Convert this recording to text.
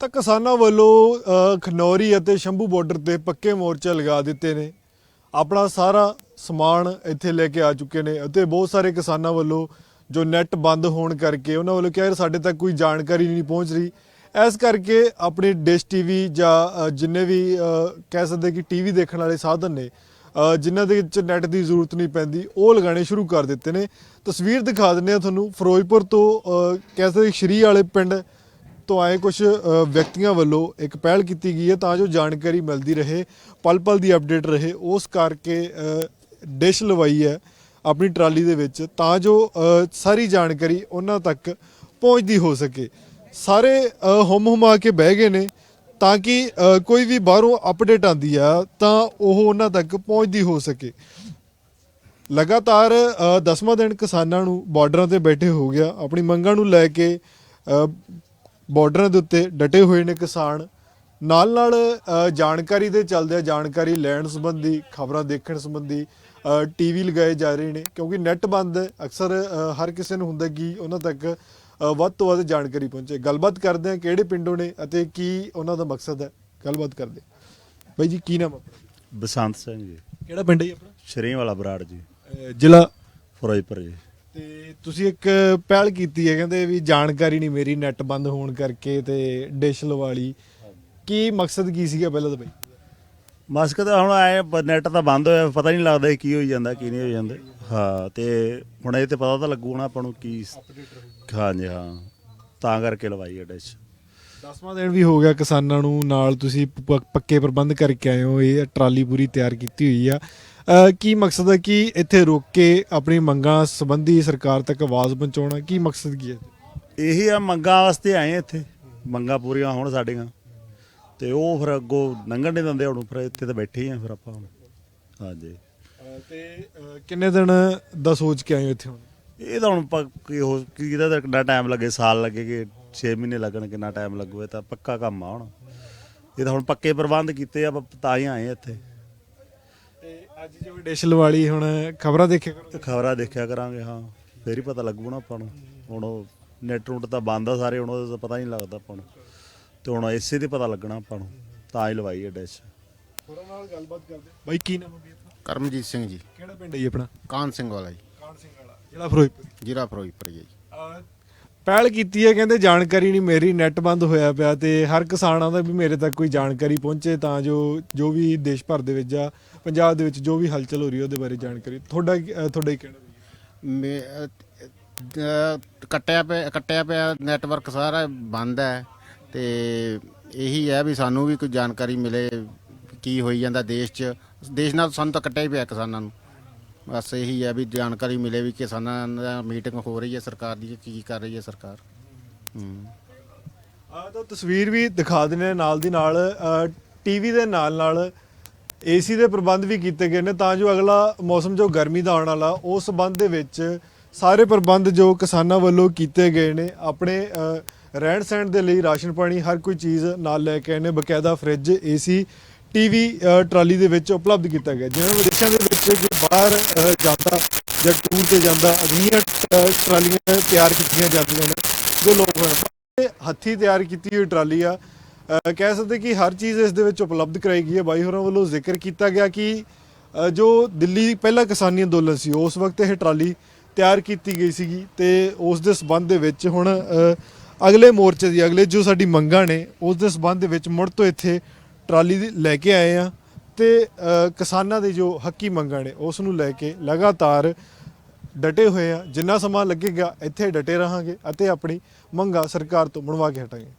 ਤਾਂ ਕਿਸਾਨਾਂ ਵੱਲੋਂ ਖਨੌਰੀ ਅਤੇ ਸ਼ੰਭੂ ਬਾਰਡਰ ਤੇ ਪੱਕੇ ਮੋਰਚੇ ਲਗਾ ਦਿੱਤੇ ਨੇ। ਆਪਣਾ ਸਾਰਾ ਸਮਾਨ ਇੱਥੇ ਲੈ ਕੇ ਆ ਚੁੱਕੇ ਨੇ ਅਤੇ ਬਹੁਤ ਸਾਰੇ ਕਿਸਾਨਾਂ ਵੱਲੋਂ ਜੋ ਨੈਟ ਬੰਦ ਹੋਣ ਕਰਕੇ ਉਹਨਾਂ ਵੱਲੋਂ ਕਿਹਾ ਸਾਡੇ ਤੱਕ ਕੋਈ ਜਾਣਕਾਰੀ ਨਹੀਂ ਪਹੁੰਚ ਰਹੀ। ਇਸ ਕਰਕੇ ਆਪਣੀ ਡਿਸ਼ ਟੀਵੀ ਜਾਂ ਜਿੰਨੇ ਵੀ ਕਹਿ ਸਕਦੇ ਕਿ ਟੀਵੀ ਦੇਖਣ ਵਾਲੇ ਸਾਧਨ ਨੇ ਜਿਨ੍ਹਾਂ ਦੇ ਵਿੱਚ ਨੈਟ ਦੀ ਜ਼ਰੂਰਤ ਨਹੀਂ ਪੈਂਦੀ, ਉਹ ਲਗਾਉਣੇ ਸ਼ੁਰੂ ਕਰ ਦਿੱਤੇ ਨੇ। ਤਸਵੀਰ ਦਿਖਾ ਦਿੰਦੇ ਆ ਤੁਹਾਨੂੰ। ਫਿਰੋਜ਼ਪੁਰ ਤੋਂ ਕਹਿ ਸਕਦੇ ਸ਼੍ਰੀ ਵਾਲੇ ਪਿੰਡ ਤੋਂ ਆਏ ਕੁਝ ਵਿਅਕਤੀਆਂ ਵੱਲੋਂ ਇੱਕ ਪਹਿਲ ਕੀਤੀ ਗਈ ਹੈ ਤਾਂ ਜੋ ਜਾਣਕਾਰੀ ਮਿਲਦੀ ਰਹੇ ਪਲ ਪਲ ਦੀ ਅਪਡੇਟ ਰਹੇ। ਉਸ ਕਰਕੇ ਡਿਸ਼ ਲਵਾਈ ਹੈ ਆਪਣੀ ਟਰਾਲੀ ਦੇ ਵਿੱਚ ਤਾਂ ਜੋ ਸਾਰੀ ਜਾਣਕਾਰੀ ਉਹਨਾਂ ਤੱਕ ਪਹੁੰਚਦੀ ਹੋ ਸਕੇ। ਸਾਰੇ ਅ, ਹੁਮ ਹੁਮਾ ਕੇ ਬਹਿ ਗਏ ਨੇ ਤਾਂ ਕਿ ਕੋਈ ਵੀ ਬਾਹਰੋਂ ਅਪਡੇਟ ਆਂਦੀ ਆ ਤਾਂ ਉਹ ਉਹਨਾਂ ਤੱਕ ਪਹੁੰਚਦੀ ਹੋ ਸਕੇ। ਲਗਾਤਾਰ ਅ, ਦਸਵਾਂ ਦਿਨ ਕਿਸਾਨਾਂ ਨੂੰ ਬਾਰਡਰਾਂ ਤੇ ਬੈਠੇ ਹੋ ਗਿਆ। ਆਪਣੀ ਮੰਗਾਂ ਨੂੰ ਲੈ ਕੇ ਬਾਰਡਰਾਂ ਦੇ ਉੱਤੇ ਡਟੇ ਹੋਏ ਨੇ ਕਿਸਾਨ। ਨਾਲ ਨਾਲ ਜਾਣਕਾਰੀ ਦੇ ਚੱਲਦਿਆਂ ਜਾਣਕਾਰੀ ਲੈਣ ਸੰਬੰਧੀ ਖਬਰਾਂ ਦੇਖਣ ਸੰਬੰਧੀ ਟੀਵੀ ਲਗਾਏ ਜਾ ਰਹੇ ਨੇ। ਕਿਉਂਕਿ ਨੈਟ ਬੰਦ ਹੈ ਅਕਸਰ ਹਰ ਕਿਸੇ ਨੂੰ ਹੁੰਦਾ ਕਿ ਉਹਨਾਂ ਤੱਕ ਵੱਧ ਤੋਂ ਵੱਧ ਜਾਣਕਾਰੀ ਪਹੁੰਚੇ। ਗੱਲਬਾਤ ਕਰਦੇ ਆ ਕਿਹੜੇ ਪਿੰਡੋਂ ਨੇ ਅਤੇ ਕੀ ਉਹਨਾਂ ਦਾ ਮਕਸਦ ਹੈ। ਗੱਲਬਾਤ ਕਰਦੇ। ਬਾਈ ਜੀ ਕੀ ਨਾਮ ਆਪਣਾ? ਬਸੰਤ ਸਿੰਘ ਜੀ। ਕਿਹੜਾ ਪਿੰਡ ਹੈ ਜੀ ਆਪਣਾ? ਸ਼ਰੀ ਵਾਲਾ ਬਰਾੜ ਜੀ। ਜ਼ਿਲ੍ਹਾ? ਫਿਰੋਜ਼ਪੁਰ ਜੀ। ਤੇ ਤੁਸੀਂ ਇੱਕ ਪਹਿਲ ਕੀਤੀ ਹੈ, ਕਹਿੰਦੇ ਵੀ ਜਾਣਕਾਰੀ ਨਹੀਂ ਮੇਰੀ ਨੈਟ ਬੰਦ ਹੋਣ ਕਰਕੇ ਤੇ ਡਿਸ਼ ਲਵਾ ਲਈ ਕੀ ਮਕਸਦ ਕੀ ਸੀਗਾ ਪਹਿਲਾਂ ਤਾਂ ਬਈ? ਮਸਕ ਤਾਂ ਹੁਣ ਆਏ ਨੈਟ ਤਾਂ ਬੰਦ ਹੋਇਆ, ਪਤਾ ਨਹੀਂ ਲੱਗਦਾ ਕੀ ਹੋਈ ਜਾਂਦਾ, ਕੀ ਨਹੀਂ ਹੋਈ ਜਾਂਦਾ। ਹਾਂ, ਤੇ ਹੁਣ ਇਹ ਤੇ ਪਤਾ ਤਾਂ ਲੱਗੂ ਨਾ ਆਪਾਂ ਨੂੰ ਕੀ ਹਾਂਜੀ, ਹਾਂ। ਤਾਂ ਕਰਕੇ ਲਵਾਈ ਹੈ ਡਿਸ਼ ਦਸਵਾਂ ਦਿਨ ਵੀ ਹੋ ਗਿਆ ਕਿਸਾਨਾਂ ਨੂੰ ਨਾਲ ਤੁਸੀਂ ਪ- ਪੱਕੇ ਪ੍ਰਬੰਧ ਕਰਕੇ ਆਏ ਹੋ ਇਹ ਟਰਾਲੀ ਪੂਰੀ ਤਿਆਰ ਕੀਤੀ ਹੋਈ ਆ। ਅ, ਕੀ ਮਕਸਦ ਹੈ ਕਿ ਇੱਥੇ ਰੁਕ ਕੇ ਆਪਣੀ ਮੰਗਾਂ ਸੰਬੰਧੀ ਸਰਕਾਰ ਤੱਕ ਆਵਾਜ਼ ਪਹੁੰਚਾਉਣਾ? ਕੀ ਮਕਸਦ ਕੀ ਹੈ ਇਹੀ ਆ ਮੰਗਾਂ ਵਾਸਤੇ ਆਏ ਆ ਇੱਥੇ। ਮੰਗਾਂ ਪੂਰੀਆਂ ਹੋਣ ਸਾਡੀਆਂ। ਤੇ ਉਹ ਫਿਰ ਅੱਗੋਂ ਲੰਘਣ ਨਹੀਂ ਦਿੰਦੇ ਹੁਣ ਫਿਰ ਇੱਥੇ ਤਾਂ ਬੈਠੇ ਹੀ ਆ ਫਿਰ ਆਪਾਂ ਹੁਣ। ਹਾਂਜੀ। ਤੇ ਕਿੰਨੇ ਦਿਨ ਦਾ ਸੋਚ ਕੇ ਆਏ ਹੋ ਇੱਥੇ ਹੁਣ? ਇਹ ਤਾਂ ਹੁਣ ਪ- ਕੀ ਹੋ ਕੀ ਇਹਦਾ ਤਾਂ ਕਿੰਨਾ ਟਾਈਮ ਲੱਗੇ ਸਾਲ ਲੱਗੇਗੇ 6 ਮਹੀਨੇ ਲੱਗਣ ਕਿੰਨਾ ਟਾਈਮ ਲੱਗੂ ਇਹ ਤਾਂ ਪੱਕਾ ਕੰਮ ਆ ਹੁਣ। ਇਹ ਤਾਂ ਹੁਣ ਪੱਕੇ ਪ੍ਰਬੰਧ ਕੀਤੇ ਆ ਆਪਾਂ ਤਾਂ ਹੀ ਆਏ ਆ ਇੱਥੇ। ਤੇ ਅੱਜ ਜਿਵੇਂ ਡਿਸ਼ ਲਵਾ ਲਈ ਹੁਣ ਖਬਰਾਂ ਦੇਖਿਆ ਕਰੋ। ਤੇ ਖਬਰਾਂ ਦੇਖਿਆ ਕਰਾਂਗੇ ਹਾਂ। ਫੇਰ ਹੀ ਪਤਾ ਲੱਗੂ ਨਾ ਆਪਾਂ ਨੂੰ। ਹੁਣ ਉਹ ਨੈਟ ਰੂਟ ਤਾਂ ਬੰਦ ਆ ਸਾਰੇ ਹੁਣ ਉਹਦਾ ਤਾਂ ਪਤਾ ਨਹੀਂ ਲੱਗਦਾ ਆਪਾਂ ਨੂੰ। ਤੇ ਹੁਣ ਇਸੇ ਤੇ ਪਤਾ ਲੱਗਣਾ ਆਪਾਂ ਨੂੰ ਤਾਂ ਹੀ ਲਵਾਈ ਹੈ ਡਿਸ਼ ਹੋਰਾਂ ਨਾਲ ਗੱਲਬਾਤ ਕਰਦੇ ਬਾਈ ਕੀ ਨਾਮ ਹੈ ਆਪਣਾ? ਕਰਮਜੀਤ ਸਿੰਘ ਜੀ। ਕਿਹੜਾ ਪਿੰਡ ਹੈ ਜੀ ਆਪਣਾ? ਕਾਨ ਸਿੰਘ ਵਾਲਾ ਜੀ। ਕਾਨ ਸਿੰਘ ਵਾਲਾ ਜਿਹੜਾ ਫਿਰੋਜ਼ਪੁਰ। ਜ਼ਿਲ੍ਹਾ ਫਿਰੋਜ਼ਪੁਰ ਜੀ। ਅਹ ਪਹਿਲ ਕੀਤੀ ਹੈ, ਕਹਿੰਦੇ ਜਾਣਕਾਰੀ ਨਹੀਂ, ਮੇਰੀ ਨੈਟ ਬੰਦ ਹੋਇਆ ਪਿਆ ਤੇ ਹਰ ਕਿਸਾਨ ਆਂਦਾ ਵੀ ਮੇਰੇ ਤੱਕ ਕੋਈ ਜਾਣਕਾਰੀ ਪਹੁੰਚੇ ਤਾਂ ਜੋ ਜੋ ਵੀ ਦੇਸ਼ ਭਰ ਦੇ ਵਿੱਚ ਜਾਂ ਪੰਜਾਬ ਦੇ ਵਿੱਚ ਜੋ ਵੀ ਹਲਚਲ ਹੋ ਰਹੀ ਹੈ, ਉਹਦੇ ਬਾਰੇ ਜਾਣਕਾਰੀ। ਤੁਹਾਡਾ ਤੁਹਾਡਾ ਹੀ ਕਹਿਣਾ? ਮੇ ਕੱਟਿਆ ਪਿਆ ਕੱਟਿਆ ਪਿਆ ਨੈਟਵਰਕ ਸਾਰਾ ਬੰਦ ਹੈ ਤੇ ਇਹੀ ਹੈ ਵੀ ਸਾਨੂੰ ਵੀ ਕੋਈ ਜਾਣਕਾਰੀ ਮਿਲੇ ਕੀ ਹੋਈ ਜਾਂਦਾ ਦੇਸ਼ 'ਚ। ਦੇਸ਼ ਨਾਲ ਸਾਨੂੰ ਤਾਂ ਕੱਟਿਆ ਹੀ ਪਿਆ ਕਿਸਾਨਾਂ ਨੂੰ। ਬਸ ਇਹੀ ਹੈ ਵੀ ਜਾਣਕਾਰੀ ਮਿਲੇ ਵੀ ਕਿਸਾਨਾਂ ਨਾਲ ਮੀਟਿੰਗ ਹੋ ਰਹੀ ਹੈ, ਸਰਕਾਰ ਦੀ ਕੀ ਕਰ ਰਹੀ ਹੈ ਸਰਕਾਰ। ਹੂੰ। ਆ ਤਾਂ ਤਸਵੀਰ ਵੀ ਦਿਖਾ ਦਿੰਦੇ ਨੇ ਨਾਲ ਦੀ ਨਾਲ ਟੀਵੀ ਦੇ ਨਾਲ ਨਾਲ ਏਸੀ ਦੇ ਪ੍ਰਬੰਧ ਵੀ ਕੀਤੇ ਗਏ ਨੇ ਤਾਂ ਜੋ ਅਗਲਾ ਮੌਸਮ ਜੋ ਗਰਮੀ ਦਾ ਆਉਣ ਵਾਲਾ, ਉਸ ਸੰਬੰਧ ਦੇ ਵਿੱਚ ਸਾਰੇ ਪ੍ਰਬੰਧ ਜੋ ਕਿਸਾਨਾਂ ਵੱਲੋਂ ਕੀਤੇ ਗਏ ਨੇ, ਆਪਣੇ ਰਹਿਣ ਸਹਿਣ ਦੇ ਲਈ ਰਾਸ਼ਨ ਪਾਣੀ ਹਰ ਕੋਈ ਚੀਜ਼ ਨਾਲ ਲੈ ਕੇ ਆਏ ਨੇ, ਬਕਾਇਦਾ ਫ੍ਰਿਜ ਏਸੀ ਟੀਵੀ ਟਰਾਲੀ ਦੇ ਵਿੱਚ ਉਪਲਬਧ ਕੀਤਾ ਗਿਆ, ਜਿਵੇਂ ਵਿਦੇਸ਼ਾਂ ਦੇ ਵਿੱਚ ਕੋਈ ਬਾਹਰ ਜਾਂਦਾ ਜਾਂ ਟੂਰ ਤੇ ਜਾਂਦਾ, ਅਜਿਹੀਆਂ ਟਰਾਲੀਆਂ ਤਿਆਰ ਕੀਤੀਆਂ ਜਾਂਦੀਆਂ ਨੇ, ਜੋ ਲੋਕ ਹੋਣ ਹੱਥੀ ਤਿਆਰ ਕੀਤੀ ਹੋਈ ਟਰਾਲੀ ਆ ਕਹਿ ਸਕਦੇ ਕਿ ਹਰ ਚੀਜ਼ ਇਸ ਦੇ ਵਿੱਚ ਉਪਲਬਧ ਕਰਾਈ ਗਈ ਹੈ। ਬਾਈ ਹੋਰਾਂ ਵੱਲੋਂ ਜ਼ਿਕਰ ਕੀਤਾ ਗਿਆ ਕਿ ਜੋ ਦਿੱਲੀ ਪਹਿਲਾ ਕਿਸਾਨੀ ਅੰਦੋਲਨ ਸੀ, ਉਸ ਵਕਤ ਇਹ ਟਰਾਲੀ ਤਿਆਰ ਕੀਤੀ ਗਈ ਸੀਗੀ ਤੇ ਉਸ ਦੇ ਸਬੰਧ ਦੇ ਵਿੱਚ ਹੁਣ ਅਗਲੇ ਮੋਰਚੇ ਦੀ, ਅਗਲੇ ਜੋ ਸਾਡੀ ਮੰਗਾਂ ਨੇ, ਉਸ ਦੇ ਸਬੰਧ ਦੇ ਵਿੱਚ ਮੁੜ ਤੋਂ ਇੱਥੇ ਟਰਾਲੀ ਦੀ ਲੈ ਕੇ ਆਏ ਆ ਤੇ ਕਿਸਾਨਾਂ ਦੇ ਜੋ ਹੱਕੀ ਮੰਗਾਂ ਨੇ, ਉਸ ਨੂੰ ਲੈ ਕੇ ਲਗਾਤਾਰ ਡਟੇ ਹੋਏ ਆ। ਜਿੰਨਾ ਸਮਾਂ ਲੱਗੇਗਾ, ਇੱਥੇ ਡਟੇ ਰਹਾਂਗੇ ਅਤੇ ਆਪਣੀ ਮੰਗਾਂ ਸਰਕਾਰ ਤੋਂ ਬਣਵਾ ਕੇ ਹਟਾਂਗੇ।